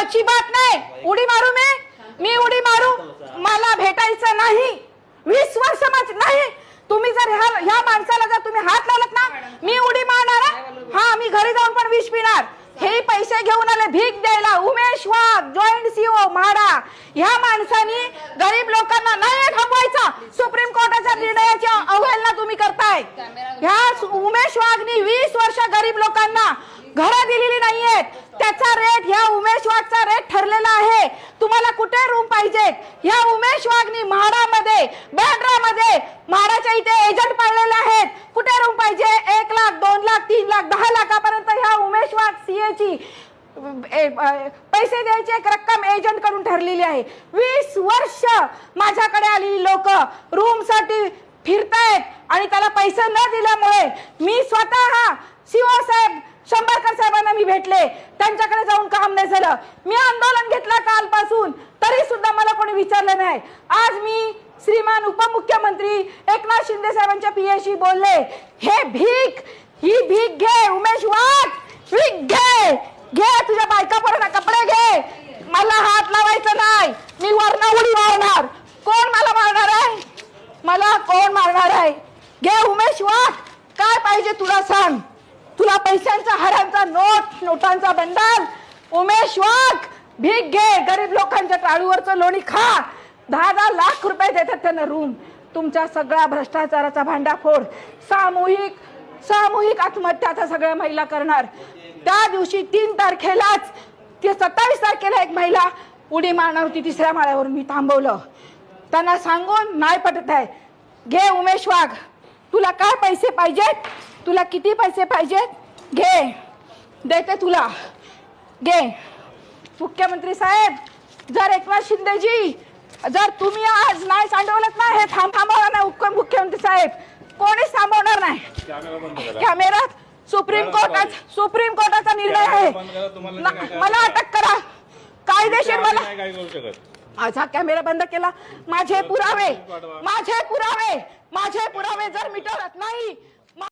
अजिबात नाही। उडी मारू मी? मी उडी मारू? मला भेटायचं नाही। वीस वर्ष माझ नाही। तुम्ही जर ह्या ह्या माणसाला जर तुम्ही हात लावलात ना मी उडी मारणार हा? मी घरी जाऊन पण विष पिणार. हे पैसे घेऊन आले भीक द्यायला. Umesh Wagh joint CO MHADA. ह्या माणसानी गरीब लोकांना नाही थांबवायचा. सुप्रीम कोर्टाच्या निर्णयाची अवहेलना तुम्ही करताय. ह्या उमेश वाघनी वीस वर्ष गरीब लोकांना घरं दिलेली नाहीयेत. त्याचा रेट ह्या उमेश वाघचा रेट ठरलेला आहे. तुम्हाला कुठे रूम पाहिजेत ह्या उमेश वाघनी म्हाडामध्ये बँड्रामध्ये म्हाडाच्या इथे एजंट पाळलेले आहेत. कुठे रूम पाहिजे? एक लाख दोन लाख तीन लाख दहा लाखापर्यंत ह्या उमेश वाघ सीएची ए- पैसे द्यायची एक रक्कम एजंटकडून ठरलेली आहे. वीस वर्ष माझ्याकडे आलेली लोक रूमसाठी फिरतायत आणि त्याला पैसे न दिल्यामुळे मी स्वतः सीओ साहेब शंभरकर साहेबांना मी भेटले. त्यांच्याकडे जाऊन काम नाही झालं. मी आंदोलन घेतलं कालपासून. तरी सुद्धा मला कोणी विचारलं नाही. आज मी श्रीमान उपमुख्यमंत्री एकनाथ शिंदे साहेबांच्या पियाशी बोलले. हे भीक ही भीक घे उमेश वाट भीक घे. घे तुझ्या बायकापर्यंत कपडे घे. मला हात लावायचं नाही. मी वर्ण उडी मारणार. कोण मला मारणार आहे? मला कोण मारणार आहे? घे उमेश वाट काय पाहिजे तुला सांग. तुला पैशांचा हारांचा नोट नोटांचा बंडल उमेश वाघ भीक घे. गरीब लोकांच्या टाळूवरचं लोणी खा. दहा दहा लाख रुपये देतात त्यांना रूम तुमच्या सगळ्या भ्रष्टाचाराचा भांडाफोड. सामूहिक सामूहिक आत्महत्याचा सगळ्या महिला करणार. त्या दिवशी तीन तारखेलाच ते सत्तावीस तारखेला एक महिला उडी मारणार होती तिसऱ्या माळ्यावरून. मी थांबवलं. त्यांना सांगून नाही पटत आहे. घे उमेश वाघ. तुला काय पैसे पाहिजेत? तुला किती पैसे पाहिजेत? घे. देते तुला. घे. मुख्यमंत्री साहेब जर एकनाथ शिंदेजी जर तुम्ही आज नाही सांडवलं ना हे थांब थांबवणार नाही उप- मुख्यमंत्री साहेब. कोणीच थांबवणार नाही? कॅमेरात सुप्रीम कोर्टाचा सुप्रीम कोर्टाचा निर्णय आहे. नाही मला अटक करा. कायदेशीर मला नाही माझा कॅमेरा बंद केला. माझे पुरावे माझे पुरावे माझे पुरावे जर मिटवत नाही